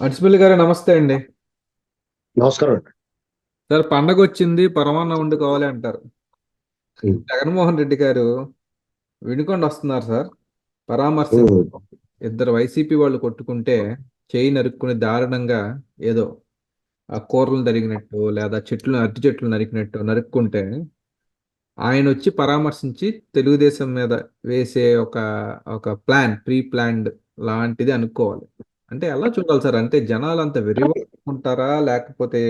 అడిసిపల్లి గారు నమస్తే అండి. నమస్కారం అండి. సార్ పండగ వచ్చింది పరమాన్నం వండుకోవాలి అంటారు. జగన్మోహన్ రెడ్డి గారు వినుకొండ వస్తున్నారు సార్. పరామర్శ. ఇద్దరు వైసీపీ వాళ్ళు కొట్టుకుంటే చేయి నరుక్కుని దారుణంగా ఏదో ఆ కూరలు తరిగినట్టు లేదా చెట్లు అరటి చెట్లు నరికినట్టు నరుక్కుంటే ఆయన వచ్చి పరామర్శించి తెలుగుదేశం మీద వేసే ఒక ఒక ప్లాన్ ప్రీ ప్లాన్డ్ లాంటిది అనుకోవాలి. అంటే ఎలా చూడాలి సార్? అంటే జనాలు అంత ఉంటారా లేకపోతే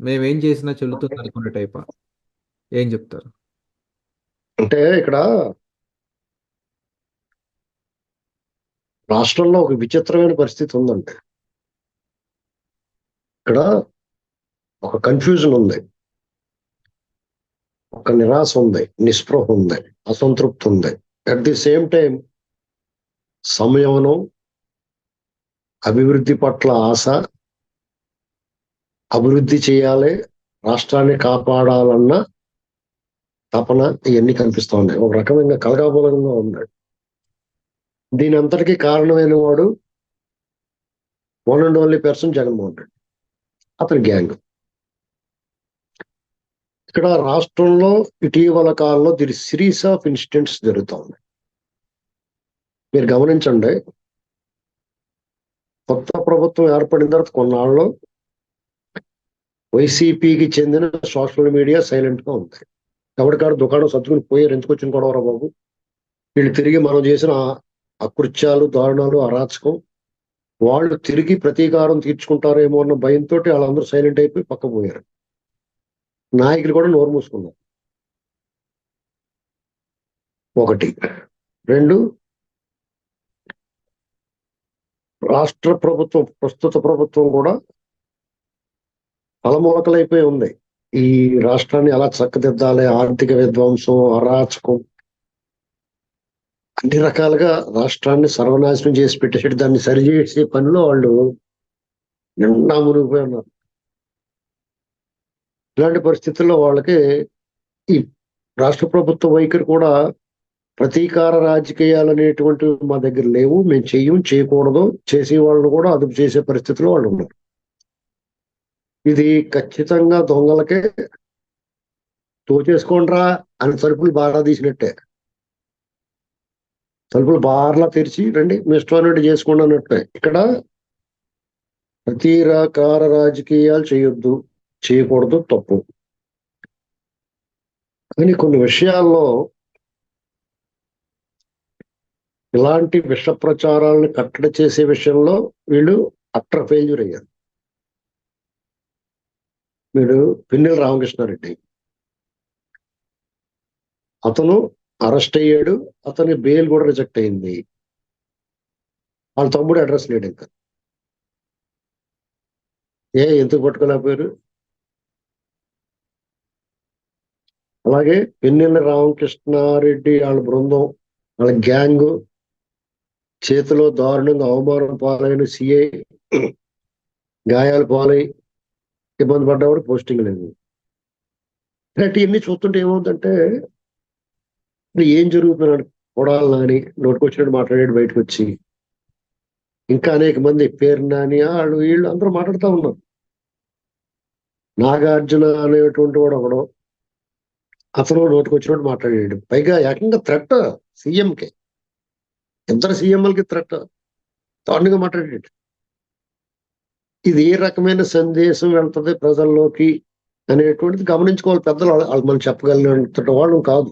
మేమేం చేసినా చెల్లుతుంది అనుకునే టైపా? ఏం చెప్తారు? అంటే ఇక్కడ రాష్ట్రంలో ఒక విచిత్రమైన పరిస్థితి ఉందండి. ఇక్కడ ఒక కన్ఫ్యూజన్ ఉంది. ఒక నిరాశ ఉంది. నిస్పృహ ఉంది. అసంతృప్తి ఉంది. అట్ ది సేమ్ టైం సంయమనం అభివృద్ధి పట్ల ఆశ అభివృద్ధి చేయాలి రాష్ట్రాన్ని కాపాడాలన్న తపన ఇవన్నీ కనిపిస్తూ ఉన్నాయి ఒక రకమైన కలగాబోలంగా ఉన్నాడు దీని అంతటికీ కారణమైన వాడు one and only person Jaganmohan Reddy. అతని గ్యాంగ్. ఇక్కడ రాష్ట్రంలో ఇటీవల కాలంలో దీని సిరీస్ ఆఫ్ ఇన్సిడెంట్స్ జరుగుతూ ఉన్నాయి మీరు గమనించండి కొత్త ప్రభుత్వం ఏర్పడిన తర్వాత కొన్నాళ్ళు వైసీపీకి చెందిన సోషల్ మీడియా సైలెంట్గా ఉంది ఎవరికాడు దుకాణం సర్దుకుని పోయారు. ఎందుకు వచ్చిన గొడవరా బాబు? వీళ్ళు తిరిగి మనం చేసిన అకృత్యాలు దారుణాలు అరాచకం వాళ్ళు తిరిగి ప్రతీకారం తీర్చుకుంటారేమో అన్న భయంతో వాళ్ళందరూ సైలెంట్ అయిపోయి పక్క పోయారు. నాయకులు కూడా నోరు మూసుకున్నారు. ఒకటి. రెండు రాష్ట్ర ప్రభుత్వం ప్రస్తుత ప్రభుత్వం కూడా తలమూలకలైపోయి ఉంది. ఈ రాష్ట్రాన్ని ఎలా చక్కదిద్దాలి ఆర్థిక విధ్వంసం అరాచకం అన్ని రకాలుగా రాష్ట్రాన్ని సర్వనాశనం చేసి పెట్టేసి దాన్ని సరిచేసే పనిలో వాళ్ళు నిండా మునిగిపోయి ఉన్నారు. ఇలాంటి పరిస్థితుల్లో వాళ్ళకి ఈ రాష్ట్ర ప్రభుత్వ వైఖరి కూడా ప్రతీకార రాజకీయాలు అనేటువంటివి మా దగ్గర లేవు. మేము చెయ్యం చేయకూడదు. చేసే వాళ్ళని కూడా అదుపు చేసే పరిస్థితిలో వాళ్ళు ఉన్నారు. ఇది ఖచ్చితంగా దొంగలకే తోచేసుకోండ్రా అని తలుపులు బాగా తీసినట్టే. తలుపులు బార్లా తెరిచి రండి మీ ఇష్టమైనట్టు చేసుకోండి అన్నట్టే. ఇక్కడ ప్రతీకార రాజకీయాలు చేయొద్దు చేయకూడదు తప్పు. కానీ కొన్ని విషయాల్లో ఇలాంటి విష ప్రచారాలను కట్టడి చేసే విషయంలో వీళ్ళు అట్ర ఫెయిల్యూర్ అయ్యారు. వీడు పిన్నెల రామకృష్ణారెడ్డి. అతను అరెస్ట్ అయ్యాడు అతని బెయిల్ కూడా రిజెక్ట్ అయింది. వాళ్ళ తమ్ముడు అడ్రస్ లేడు ఇంకా. ఏ ఎందుకు పట్టుకోలేకపోయారు? అలాగే పిన్నెల రామకృష్ణారెడ్డి వాళ్ళ బృందం వాళ్ళ గ్యాంగ్ చేతిలో దారుణంగా అవమానం పాలైన సిఐ గాయాలు పాలై ఇబ్బంది పడ్డవాడు పోస్టింగ్ లేదు. ఇలాంటి ఇవన్నీ చూస్తుంటే ఏమవుతుందంటే ఏం జరుగుతున్నాడు కొడాలి నాని నోటికొచ్చినట్టు మాట్లాడాడు బయటకు వచ్చి. ఇంకా అనేక మంది పేరు నాని వాళ్ళు వీళ్ళు అందరూ మాట్లాడుతూ ఉన్నారు. నాగార్జున అనేటువంటి వాడు ఒకడు అతను నోటికొచ్చినట్టు మాట్లాడాడు. పైగా ఏకంగా థ్రెట్ సీఎంకే. ఇద్దరు సీఎంఎల్కి థ్రెట్ దారుణంగా మాట్లాడాడు ఇది ఏ రకమైన సందేశం వెళ్తుంది ప్రజల్లోకి అనేటువంటిది గమనించుకోవాలి. పెద్దలు వాళ్ళు మనం చెప్పగలిగినంత వాళ్ళు కాదు.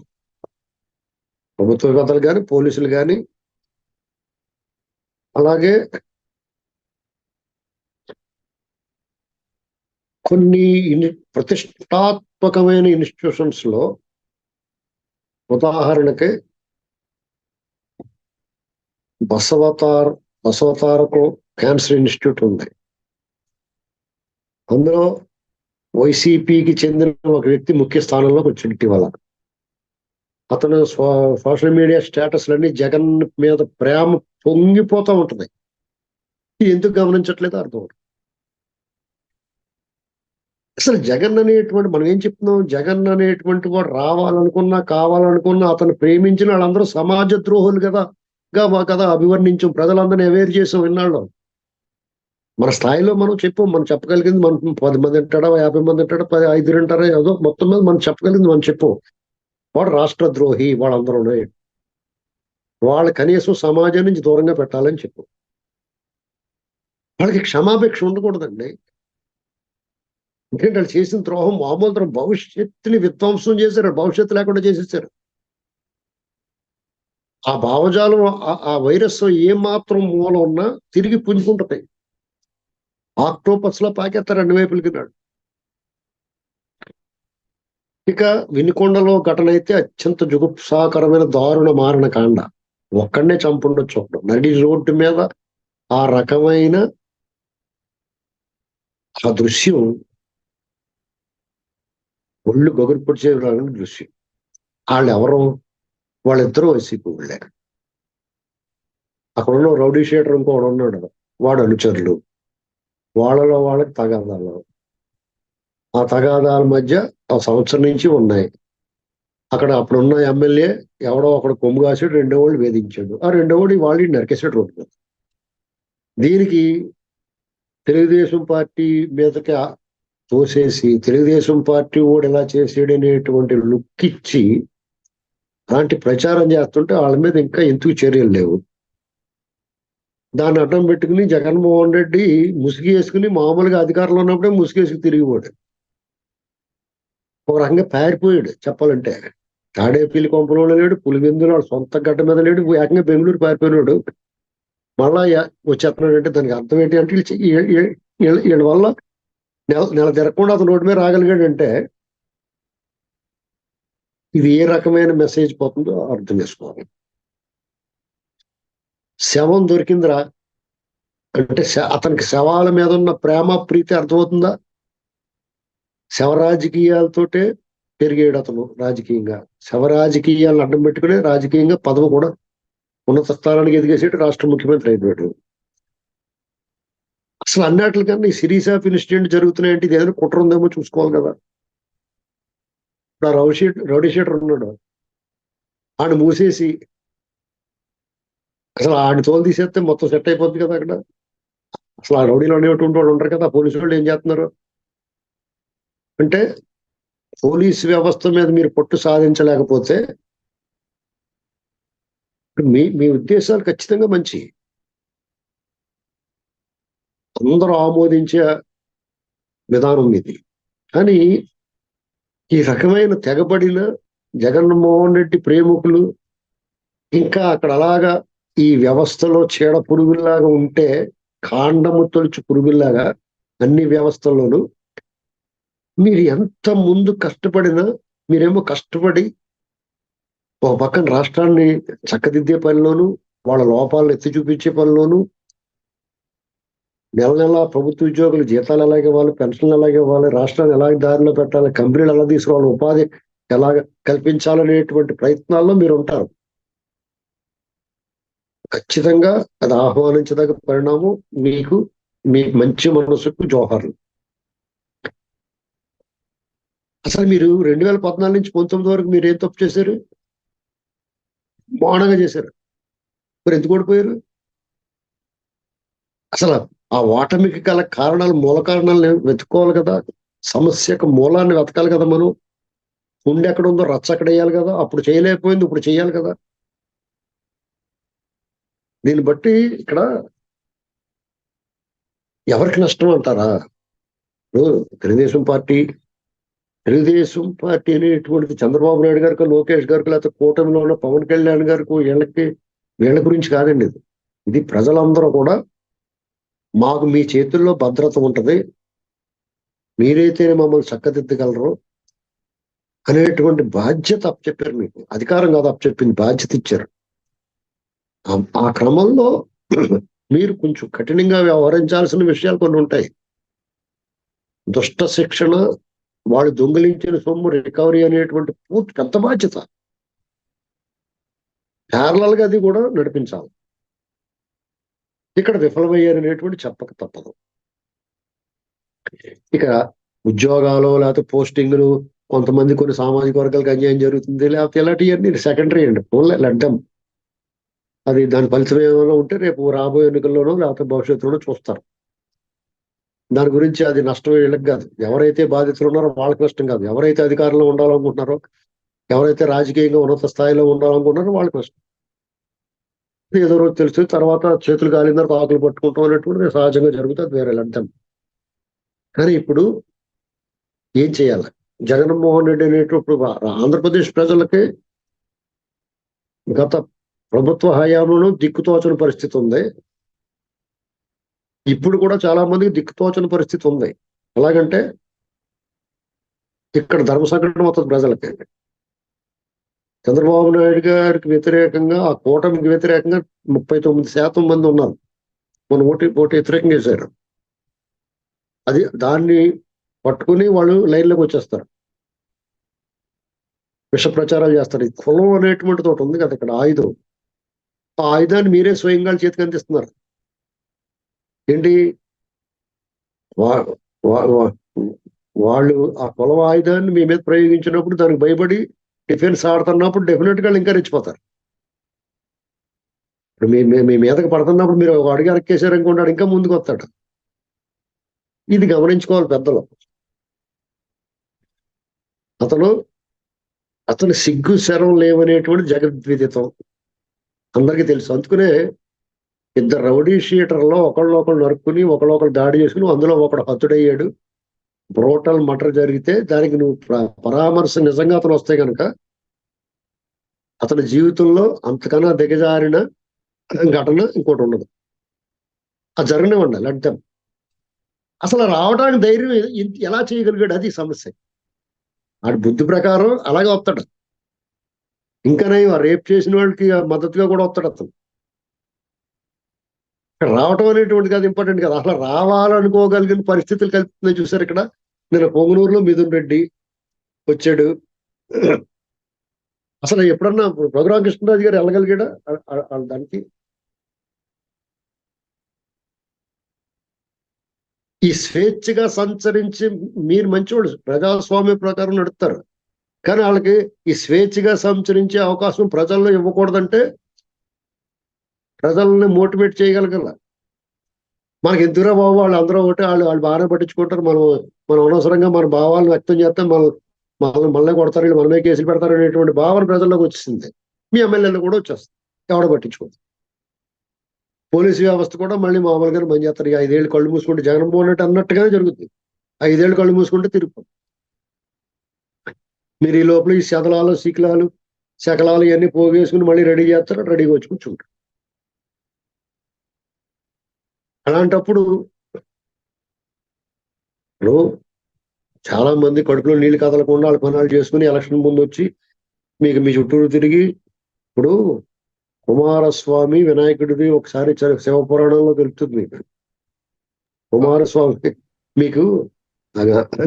ప్రభుత్వ పెద్దలు కానీ పోలీసులు కానీ అలాగే కొన్ని ప్రతిష్టాత్మకమైన ఇన్స్టిట్యూషన్స్లో ఉదాహరణకి బసవతార్ బసవతారకు క్యాన్సర్ ఇన్స్టిట్యూట్ ఉంది. అందులో వైసీపీకి చెందిన ఒక వ్యక్తి ముఖ్య స్థానంలోకి వచ్చింది ఇటీవల. అతను సోషల్ మీడియా స్టేటస్లన్నీ జగన్ మీద ప్రేమ పొంగిపోతూ ఉంటుంది. ఎందుకు గమనించట్లేదు అర్థం అసలు జగన్ అనేటువంటి మనం ఏం చెప్తున్నాం? జగన్ అనేటువంటి వాడు రావాలనుకున్నా కావాలనుకున్నా అతను ప్రేమించిన వాళ్ళందరూ సమాజ ద్రోహులు కదా. గా మా కథ అభివర్ణించాం. ప్రజలందరినీ అవేర్ చేసాం ఇన్నాళ్ళు. మన స్థాయిలో మనం చెప్పాం మనం చెప్పగలిగింది మనం పది మంది అంటాడా యాభై మంది అంటాడా పది ఐదుగురు అంటారా ఏదో మొత్తం మీద మనం చెప్పగలిగింది మనం చెప్పు. వాడు రాష్ట్ర ద్రోహి వాళ్ళందరూ వాళ్ళ కనీసం సమాజం నుంచి దూరంగా పెట్టాలని చెప్పు. వాళ్ళకి క్షమాపేక్ష ఉండకూడదండి. ఎందుకంటే వాళ్ళు చేసిన ద్రోహం మామూలు భవిష్యత్తుని విధ్వంసం చేశారు భవిష్యత్తు లేకుండా చేసేసారు. ఆ భావజాలం ఆ- ఆ వైరస్ ఏ మాత్రం మూల ఉన్నా తిరిగి పుంజుకుంటుంది. ఆక్టోపస్లో పాకేస్తారు అన్ని వైపులకి నాడు ఇక వినుకొండలో ఘటన అయితే అత్యంత జుగుప్సాకరమైన దారుణ మారణ కాండ ఒక్కడనే చంపుండొచ్చు ఒకడు. నడి రోడ్డు మీద ఆ రకమైన ఆ దృశ్యం ఒళ్ళు గగురు పొడిచే దృశ్యం. వాళ్ళు ఎవరు వాళ్ళిద్దరూ వైసీపీ వెళ్ళారు అక్కడ ఉన్న రౌడీ షేటర్ ఇంకోడు ఉన్నాడు వాడు అనుచరులు. వాళ్ళలో వాళ్ళకి తగాదాలు. ఆ తగాదాల మధ్య ఆ సంవత్సరం నుంచి ఉన్నాయి. అక్కడ అప్పుడున్న ఎమ్మెల్యే ఎవడో అక్కడ కొమ్ము కాసాడు రెండో వాళ్ళు వేధించాడు. ఆ రెండో వాడు వాళ్ళు నరికేసాడు రోడ్డు మీద. దీనికి తెలుగుదేశం పార్టీ మీదకి తోసేసి తెలుగుదేశం పార్టీ కూడా ఎలా చేసాడు అనేటువంటి లుక్ ఇచ్చి అలాంటి ప్రచారం చేస్తుంటే వాళ్ళ మీద ఇంకా ఎందుకు చర్యలు లేవు? దాన్ని అడ్డం పెట్టుకుని జగన్మోహన్ రెడ్డి ముసుగు వేసుకుని మామూలుగా అధికారంలో ఉన్నప్పుడే ముసుగు వేసుకు తిరిగిపోయాడు. ఒక రకంగా పారిపోయాడు చెప్పాలంటే. తాడేపీలి కొంపలో లేడు పులివెందులో వాడు సొంత గడ్డ మీద లేడు ఏకంగా బెంగళూరు పారిపోయినాడు. మళ్ళా వచ్చేస్తున్నాడు అంటే దానికి అర్థం ఏంటి అంటే వీళ్ళ వల్ల నెల నెల తిరగకుండా అతను రోడ్డు మీద రాగలిగాడంటే ఇది ఏ రకమైన మెసేజ్ పోతుందో అర్థం చేసుకోవాలి. శవం దొరికిందిరా? అంటే శ- అతనికి శవాల మీద ఉన్న ప్రేమ ప్రీతి అర్థమవుతుందా? శవ రాజకీయాలతోటే పెరిగాడు అతను రాజకీయంగా. శవ రాజకీయాలను అడ్డం పెట్టుకునే రాజకీయంగా పదవి కూడా ఉన్నత స్థానానికి ఎదిగేసేటి రాష్ట్ర ముఖ్యమంత్రి అయిపోయాడు. అసలు అన్నట్లుకన్నా ఈ సిరీస్ ఆఫ్ ఇన్సిడెంట్ జరుగుతున్నాయంటే ఇది ఏదైనా కుట్ర ఉందేమో చూసుకోవాలి కదా. ఇప్పుడు ఆ రౌడీ రౌడీ షీటర్ ఉన్నాడు. ఆడు మూసేసి అసలు ఆడి తోలు తీసేస్తే మొత్తం సెట్ అయిపోద్ది కదా అక్కడ. అసలు ఆ రౌడీలో అనేటువంటి వాళ్ళు ఉంటారు కదా పోలీసు వాళ్ళు ఏం చేస్తున్నారు? అంటే పోలీస్ వ్యవస్థ మీద మీరు పట్టు సాధించలేకపోతే మీ మీ ఉద్దేశాలు ఖచ్చితంగా మంచి. అందరూ ఆమోదించే విధానం ఇది కానీ ఈ రకమైన తెగబడిన జగన్మోహన్ రెడ్డి ప్రేమికులు ఇంకా అక్కడ అలాగా ఈ వ్యవస్థలో చీడ పురుగుల్లాగా ఉంటే కాండము తొలిచి పురుగుల్లాగా అన్ని వ్యవస్థల్లోనూ మీరు ఎంత ముందు కష్టపడినా మీరేమో కష్టపడి ఒక పక్కన రాష్ట్రాన్ని చక్కదిద్దే పనిలోను వాళ్ళ లోపాలను ఎత్తి చూపించే పనిలోను నెల నెల ప్రభుత్వ ఉద్యోగులు జీతాలు ఎలాగే ఇవ్వాలి పెన్షన్లు ఎలాగే ఇవ్వాలి రాష్ట్రాన్ని ఎలాగ దారిలో పెట్టాలి కంపెనీలు ఎలా తీసుకోవాలి ఉపాధి ఎలాగ కల్పించాలనేటువంటి ప్రయత్నాల్లో మీరు ఉంటారు ఖచ్చితంగా అది ఆహ్వానించదగ్గ పరిణామం మీకు మీ మంచి మనసుకు జోహార్లు. అసలు మీరు రెండు వేల పద్నాలుగు నుంచి పంతొమ్మిది వరకు మీరు ఏం తప్పు చేశారు? మౌనంగా చేశారు. మీరు ఎందుకు ఓడిపోయారు? అసలు ఆ ఓటమికి గల కారణాలు మూల కారణాలను వెతుక్కోవాలి కదా. సమస్యకు మూలాన్ని వెతకాలి కదా మనం. గుండె ఎక్కడ ఉందో రచ్చ అక్కడ వేయాలి కదా. అప్పుడు చేయలేకపోయింది ఇప్పుడు చేయాలి కదా. దీన్ని బట్టి ఇక్కడ ఎవరికి నష్టం అంటారా? తెలుగుదేశం పార్టీ తెలుగుదేశం పార్టీ అనేటువంటిది చంద్రబాబు నాయుడు గారికి లోకేష్ గారికి లేకపోతే కూటమిలో ఉన్న పవన్ కళ్యాణ్ గారికి వీళ్ళకి వీళ్ళ గురించి కాదండి ఇది. ఇది ప్రజలందరూ కూడా మాకు మీ చేతుల్లో భద్రత ఉంటుంది. మీరైతేనే మమ్మల్ని చక్కదిద్దగలరు అనేటువంటి బాధ్యత అప్పచెప్పారు మీకు. అధికారం కాదు అప్పచెప్పింది బాధ్యత ఇచ్చారు. ఆ- క్రమంలో మీరు కొంచెం కఠినంగా వ్యవహరించాల్సిన విషయాలు కొన్ని ఉంటాయి. దుష్ట శిక్షణ వాళ్ళు దొంగిలించిన సొమ్ము రికవరీ అనేటువంటి పూర్తి పెద్ద బాధ్యత. ప్యారలల్గా అది కూడా నడిపించాలి. ఇక్కడ విఫలమయ్యారు అనేటువంటి చెప్పక తప్పదు. ఇక ఉద్యోగాలు లేకపోతే పోస్టింగ్లు కొంతమంది కొన్ని సామాజిక వర్గాలకు అన్యాయం జరుగుతుంది లేకపోతే ఇలాంటివన్నీ సెకండరీ అండి. ఫోన్లే లడ్డం. అది దాని ఫలితం ఏమైనా ఉంటే రేపు రాబోయే ఎన్నికల్లోనో లేకపోతే భవిష్యత్తులోనో చూస్తారు. దాని గురించి అది నష్టం వీళ్ళకి కాదు. ఎవరైతే బాధితులు ఉన్నారో వాళ్ళకి నష్టం కాదు. ఎవరైతే అధికారంలో ఉండాలనుకుంటున్నారో ఎవరైతే రాజకీయంగా ఉన్నత స్థాయిలో ఉండాలనుకుంటున్నారో వాళ్ళకి నష్టం. ఏదో రోజు తెలుసు తర్వాత చేతులు కాలిన తర్వాత ఆకులు పట్టుకుంటాం అనేటువంటిది సహజంగా జరుగుతుంది వేరే అర్థం కానీ ఇప్పుడు ఏం చేయాలి? జగన్మోహన్ రెడ్డి అనేటప్పుడు ఆంధ్రప్రదేశ్ ప్రజలకి గత ప్రభుత్వ హయాంలో దిక్కుతోచని పరిస్థితి ఉంది. ఇప్పుడు కూడా చాలా మందికి దిక్కుతోచని పరిస్థితి ఉంది. ఎలాగంటే ఇక్కడ ధర్మ సంకటం అవుతుంది ప్రజలకి. చంద్రబాబు నాయుడు గారికి వ్యతిరేకంగా ఆ కూటమికి వ్యతిరేకంగా ముప్పై తొమ్మిది శాతం మంది ఉన్నారు. మన ఓటు ఓటు వ్యతిరేకం చేశారు. అది దాన్ని పట్టుకుని వాళ్ళు లైన్లోకి వచ్చేస్తారు. విష ప్రచారాలు చేస్తారు. ఈ కులం అనేటువంటి ఒకటి ఉంది కదా ఇక్కడ ఆయుధం. ఆ ఆయుధాన్ని మీరే స్వయంగా చేతికి అందిస్తున్నారు. ఏంటి? వాళ్ళు ఆ కులం ఆయుధాన్ని మీ మీద ప్రయోగించినప్పుడు దానికి భయపడి డిఫెన్స్ ఆడుతున్నప్పుడు డెఫినెట్గా ఇంకా రెచ్చిపోతారు. ఇప్పుడు మీ మీ- మీదకి పడుతున్నప్పుడు మీరు ఒక అడుగు అరక్కేశారు అనుకుంటాడు ఇంకా ముందుకు వస్తాడు ఇది గమనించుకోవాలి పెద్దలు. అతను అతను సిగ్గు శరం లేవనేటువంటి జగద్విదితం అందరికీ తెలుసు. అందుకునే ఇద్దరు రౌడీ షీటర్లో ఒకళ్ళు ఒకళ్ళు నరుక్కుని ఒకళ్ళు ఒకళ్ళు దాడి చేసుకుని అందులో ఒకడు హత్తుడయ్యాడు. బ్రోటల్ మటర్ జరిగితే దానికి నువ్వు పరామర్శ నిజంగా అతను వస్తే కనుక అతని జీవితంలో అంతకన్నా దిగజారిన ఘటన ఇంకోటి ఉండదు. అది జరగనివ్వండి లడ్డం అసలు రావడానికి ధైర్యం ఎలా చేయగలిగాడు? అది సమస్య. ఆడి బుద్ధి ప్రకారం అలాగే వస్తాడు. ఇంకానే రేప్ చేసిన వాళ్ళకి మద్దతుగా కూడా వస్తాడు అతను. ఇక్కడ రావటం అనేటువంటి కాదు ఇంపార్టెంట్ కాదు. అసలు రావాలనుకోగలిగిన పరిస్థితులు కల్పిస్తున్నాయి చూసారు ఇక్కడ. నేను పొంగనూరులో మిథున్ రెడ్డి వచ్చాడు. అసలు ఎప్పుడన్నా రఘురామ కృష్ణరాజు గారు వెళ్ళగలిగాడా? దానికి? ఈ స్వేచ్ఛగా సంచరించి మీరు మంచివాడు ప్రజాస్వామ్య ప్రకారం నడుపుతారు. కానీ వాళ్ళకి ఈ స్వేచ్ఛగా సంచరించే అవకాశం ప్రజల్లో ఇవ్వకూడదంటే ప్రజల్ని మోటివేట్ చేయగలగల. మనకి ఎందుకురా బాబు? వాళ్ళు అందరూ ఒకటి వాళ్ళు వాళ్ళు బాగానే పట్టించుకుంటారు. మనం మనం అనవసరంగా మన భావాలను వ్యక్తం చేస్తే మన మనల్ని మళ్ళీ కొడతారు వీళ్ళు మనమే కేసులు పెడతారు అనేటువంటి భావన ప్రజల్లోకి వచ్చేసింది. మీ ఎమ్మెల్యేలు కూడా వచ్చేస్తుంది ఎవడ పట్టించుకోదు పోలీసు వ్యవస్థ కూడా మళ్ళీ మామూలుగానే పని చేస్తారు. ఇక ఐదేళ్ళు కళ్ళు మూసుకుంటే జగన్మోహన్ రెడ్డి అన్నట్టుగానే జరుగుతుంది ఐదేళ్ళు కళ్ళు మూసుకుంటే తిరుగు మీరు ఈ లోపల ఈ శతలాలు శిఖలాలు శకలాలు ఇవన్నీ పోగేసుకుని మళ్ళీ రెడీ చేస్తారు. రెడీగా వచ్చి కూర్చుంటారు. అలాంటప్పుడు ఇప్పుడు చాలా మంది కడుపులో నీళ్ళు కదలకుండా వాళ్ళ పనులు చేసుకుని ఎలక్షన్ ముందు వచ్చి మీకు మీ చుట్టూరు తిరిగి ఇప్పుడు కుమారస్వామి వినాయకుడిది ఒకసారి శివపురాణంలో తెలుపుతుంది మీకు. కుమారస్వామి మీకు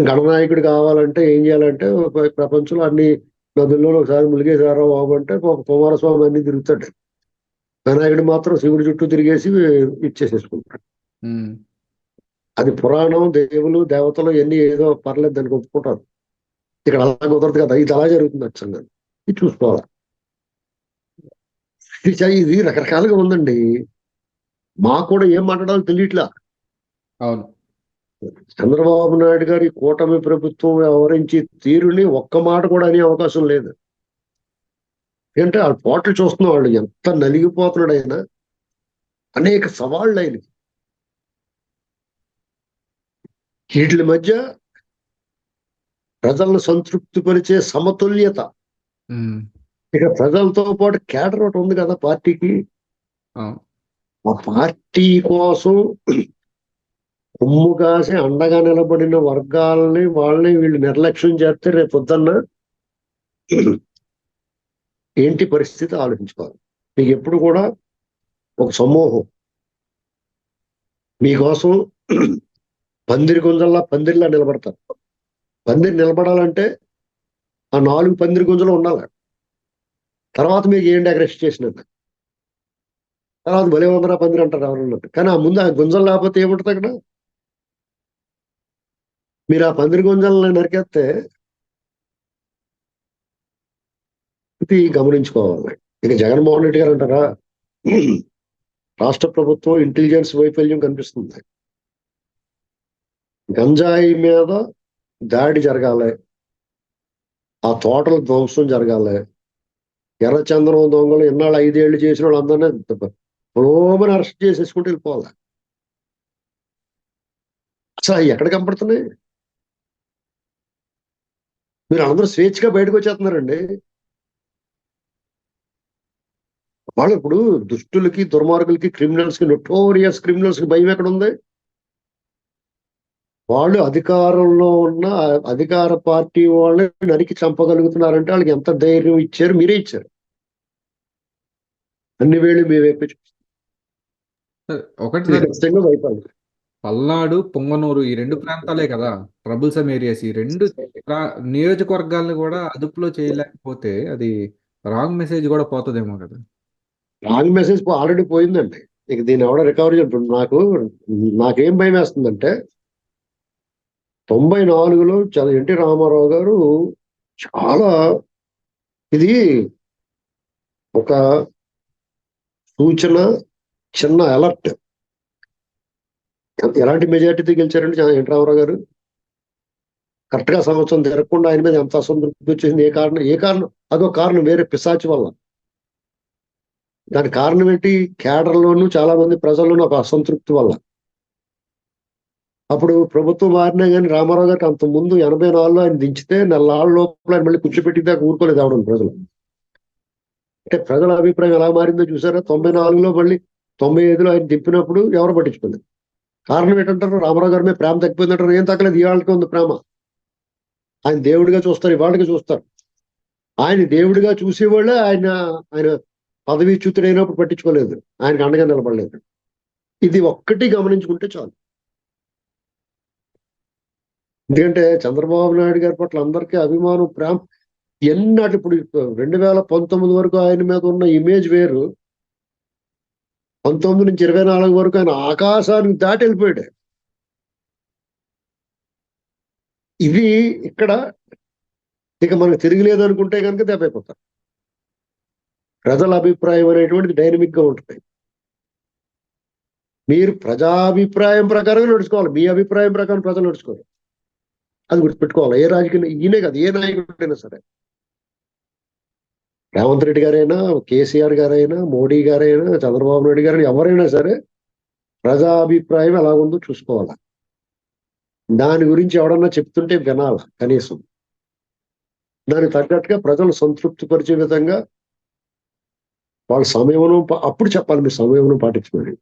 గణనాయకుడు కావాలంటే ఏం చేయాలంటే ఒక ప్రపంచంలో అన్ని నదుల్లో ఒకసారి ములిగేసారా బాబు అంటే కుమారస్వామి అన్ని తిరుగుతాడు. వినాయకుడు మాత్రం శివుడి చుట్టూ తిరిగేసి ఇచ్చేసేసుకుంటాడు. అది పురాణం దేవులు దేవతలు ఎన్ని ఏదో పర్లేదు దానికి ఒప్పుకుంటారు. ఇక్కడ అలా కుదరదు కదా ఇది అలా జరుగుతుంది అచ్చంగా ఇది చూసుకోవాలి. ఇది రకరకాలుగా ఉందండి. మాకు కూడా ఏం మాట్లాడాలో తెలియట్లా. అవును. చంద్రబాబు నాయుడు గారి కూటమి ప్రభుత్వం వ్యవహరించి తీరుని ఒక్క మాట కూడా అనే అవకాశం లేదు. ఏంటంటే వాళ్ళ పోట్లు చూస్తున్న వాళ్ళు ఎంత నలిగిపోతున్నాడు ఆయన. అనేక సవాళ్ళు ఆయనకి. వీటి మధ్య ప్రజలను సంతృప్తి పరిచే సమతుల్యత ఇక ప్రజలతో పాటు కేడర్ ఒకటి ఉంది కదా పార్టీకి. ఆ. పార్టీ కోసం కొమ్ము కాసి అండగా నిలబడిన వర్గాలని వాళ్ళని వీళ్ళు నిర్లక్ష్యం చేస్తే రేపు పొద్దున్న ఏంటి పరిస్థితి ఆలోచించుకోవాలి. మీకు ఎప్పుడు కూడా ఒక సమూహం మీకోసం పందిరి గుంజల్లా పందిరిలా నిలబడతారు. పందిరి నిలబడాలంటే ఆ నాలుగు పందిరి గుంజలు ఉండాలి. తర్వాత మీకు ఏం డెకరేషన్ చేసినట్టు? తర్వాత భలే వందరా పందిరి అంటారు ఎవరన్నట్టు కానీ ఆ ముందు ఆ గుంజలు లేకపోతే ఏముంటుంది అక్కడ? మీరు ఆ పందిరి గుంజలను నరికేస్తే ఇది గమనించుకోవాలి. ఇక జగన్మోహన్ రెడ్డి గారు అంటారా? రాష్ట్ర ప్రభుత్వం ఇంటెలిజెన్స్ వైఫల్యం కనిపిస్తుంది. గంజాయి మీద దాడి జరగాలి. ఆ తోటల ధ్వంసం జరగాలి. ఎర్రచందనం దొంగలు ఇన్నాళ్ళు ఐదేళ్ళు చేసిన వాళ్ళు అందరినీ రోమని అరెస్ట్ చేసేసుకుంటూ వెళ్ళిపోవాలి. అసలు అవి ఎక్కడ కనపడుతున్నాయి? మీరు అందరూ స్వేచ్ఛగా బయటకు వచ్చేస్తున్నారండి. వాళ్ళు ఇప్పుడు దుష్టులకి దుర్మార్గులకి క్రిమినల్స్కి నొటోరియస్ క్రిమినల్స్కి భయం ఎక్కడ ఉంది? వాళ్ళు అధికారంలో ఉన్న అధికార పార్టీ వాళ్ళని నరికి చంపగలుగుతున్నారంటే వాళ్ళకి ఎంత ధైర్యం ఇచ్చారు? మీరే ఇచ్చారు. అన్ని వేళ్ళు మీ వైపు ఒకటి ఖచ్చితంగా పల్నాడు పొంగనూరు ఈ రెండు ప్రాంతాలే కదా ట్రబుల్సమ్ ఏరియాస్. ఈ రెండు నియోజకవర్గాలను కూడా అదుపులో చేయలేకపోతే అది రాంగ్ మెసేజ్ కూడా పోతుందేమో కదా. రాంగ్ మెసేజ్ ఆల్రెడీ పోయిందండి. ఇక దీన్ని ఎవడో రికవరీ నాకు నాకేం భయం వేస్తుందంటే తొంభై నాలుగులో చాలా ఎన్టీ రామారావు గారు చాలా ఇది ఒక సూచన చిన్న అలర్ట్ ఎలాంటి మెజార్టీతో గెలిచారంటే చాలా ఎన్టీ రామారావు గారు. కరెక్ట్గా సంవత్సరం తిరగకుండా ఆయన మీద ఎంత అసంతృప్తి వచ్చింది ఏ కారణం ఏ కారణం? అదో కారణం వేరే పిశాచి వల్ల. దానికి కారణం ఏంటి? కేడర్లోనూ చాలా మంది ప్రజల్లోనూ ఒక అసంతృప్తి వల్ల. అప్పుడు ప్రభుత్వం మారినా కానీ రామారావు గారికి అంత ముందు ఎనభై నాలుగులో ఆయన దించితే నెలల లోపల ఆయన మళ్ళీ కూర్చోపెట్టి దాకా ఊరుకోలేదు అవడం ప్రజలు. అంటే ప్రజల అభిప్రాయం ఎలా మారిందో చూసారా? తొంభై నాలుగులో మళ్ళీ తొంభై ఐదులో ఆయన దింపినప్పుడు ఎవరు పట్టించుకోలేదు. కారణం ఏంటంటారు? రామారావు గారి మీద ప్రేమ తగ్గిపోయిందంటారు. ఏం తగ్గలేదు? ఇవాళకి ఉంది ప్రేమ. ఆయన దేవుడిగా చూస్తారు ఇవాళకి చూస్తారు. ఆయన దేవుడిగా చూసేవాళ్ళే ఆయన ఆయన పదవీచ్యుతుడైనప్పుడు పట్టించుకోలేదు. ఆయనకు అండగా నిలబడలేదు. ఇది ఒక్కటి గమనించుకుంటే చాలు. ఎందుకంటే చంద్రబాబు నాయుడు గారి పట్ల అందరికీ అభిమానం ప్రేమ. ఎన్నటి ఇప్పుడు రెండు వేల పంతొమ్మిది వరకు ఆయన మీద ఉన్న ఇమేజ్ వేరు. పంతొమ్మిది నుంచి ఇరవై నాలుగు వరకు ఆయన ఆకాశానికి దాటి వెళ్ళిపోయాడు. ఇది ఇక్కడ ఇక మనకు తిరిగిలేదు అనుకుంటే కనుక దెబ్బైపోతారు ప్రజల అభిప్రాయం అనేటువంటిది డైనమిక్గా ఉంటుంది. మీరు ప్రజాభిప్రాయం ప్రకారం నడుచుకోవాలి. మీ అభిప్రాయం ప్రకారం ప్రజలు నడుచుకోవాలి అది గుర్తుపెట్టుకోవాలి. ఏ రాజకీయ ఈయనే కాదు ఏ నాయకుడైనా సరే. రేవంత్ రెడ్డి గారైనా కేసీఆర్ గారైనా మోడీ గారైనా చంద్రబాబు నాయుడు గారైనా ఎవరైనా సరే ప్రజాభిప్రాయం ఎలా ఉందో చూసుకోవాలి. దాని గురించి ఎవడన్నా చెప్తుంటే వినాలి కనీసం. దానికి తగ్గట్టుగా ప్రజలు సంతృప్తి పరిచే విధంగా వాళ్ళ సమయమును అప్పుడు చెప్పాలి మీ సమయంలో పాటించుకోండి.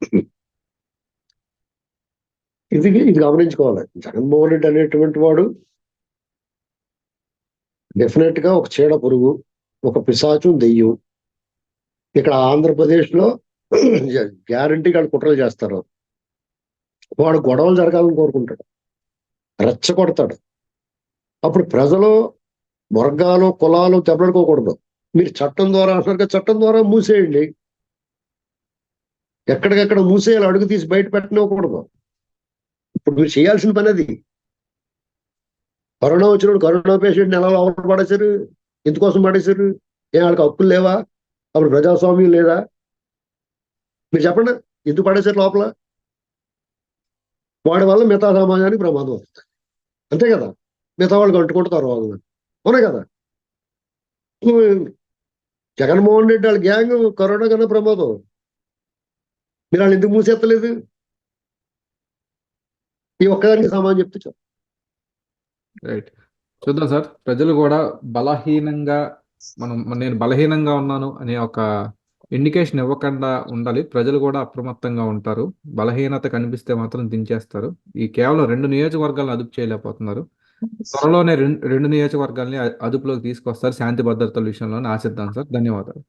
ఇది ఇది గమనించుకోవాలి. జగన్మోహన్ రెడ్డి అనేటువంటి వాడు డెఫినెట్గా ఒక చీడ పురుగు ఒక పిశాచం దెయ్యం. ఇక్కడ ఆంధ్రప్రదేశ్లో గ్యారంటీ వాళ్ళు కుట్రలు చేస్తారు. వాడు గొడవలు జరగాలని కోరుకుంటాడు. రెచ్చగొడతాడు. అప్పుడు ప్రజలు వర్గాలు కులాలు దెబ్బలాడుకోకూడదు. మీరు చట్టం ద్వారా అంటున్నారు చట్టం ద్వారా మూసేయండి. ఎక్కడికెక్కడ మూసేయాలి అడుగు తీసి బయట పెట్టనివ్వకూడదు. ఇప్పుడు మీరు చేయాల్సిన పని అది. కరోనా వచ్చినప్పుడు కరోనా పేషెంట్ ఎలా లోపల పడేశారు? ఎందుకోసం పడేశారు? ఏ వాళ్ళకి హక్కులు లేవా? అప్పుడు ప్రజాస్వామ్యం లేదా? మీరు చెప్పండి. ఎందుకు పడేశారు లోపల? వాడి వల్ల మిగతా సమాజానికి ప్రమాదం వస్తుంది. అంతే కదా? మిగతా వాళ్ళకి అంటుకుంటారు తర్వాత అవునా కదా? జగన్మోహన్ రెడ్డి వాళ్ళ గ్యాంగ్ కరోనా కన్నా ప్రమాదం. మీరు వాళ్ళు ఎందుకు మూసేత్తలేదు? ఈ ఒక్కదానికి సమాధానం చెప్తే చాలు. రైట్ చూద్దాం సార్. ప్రజలు కూడా బలహీనంగా మనం నేను బలహీనంగా ఉన్నాను అనే ఒక ఇండికేషన్ ఇవ్వకుండా ఉండాలి. ప్రజలు కూడా అప్రమత్తంగా ఉంటారు. బలహీనత కనిపిస్తే మాత్రం దించేస్తారు. ఈ కేవలం రెండు నియోజకవర్గాలను అదుపు చేయలేకపోతున్నారు. త్వరలోనే రెండు రెండు నియోజకవర్గాల్ని అదుపులోకి తీసుకొస్తారు శాంతి భద్రతల విషయంలో ఆశిద్దాం సార్. ధన్యవాదాలు.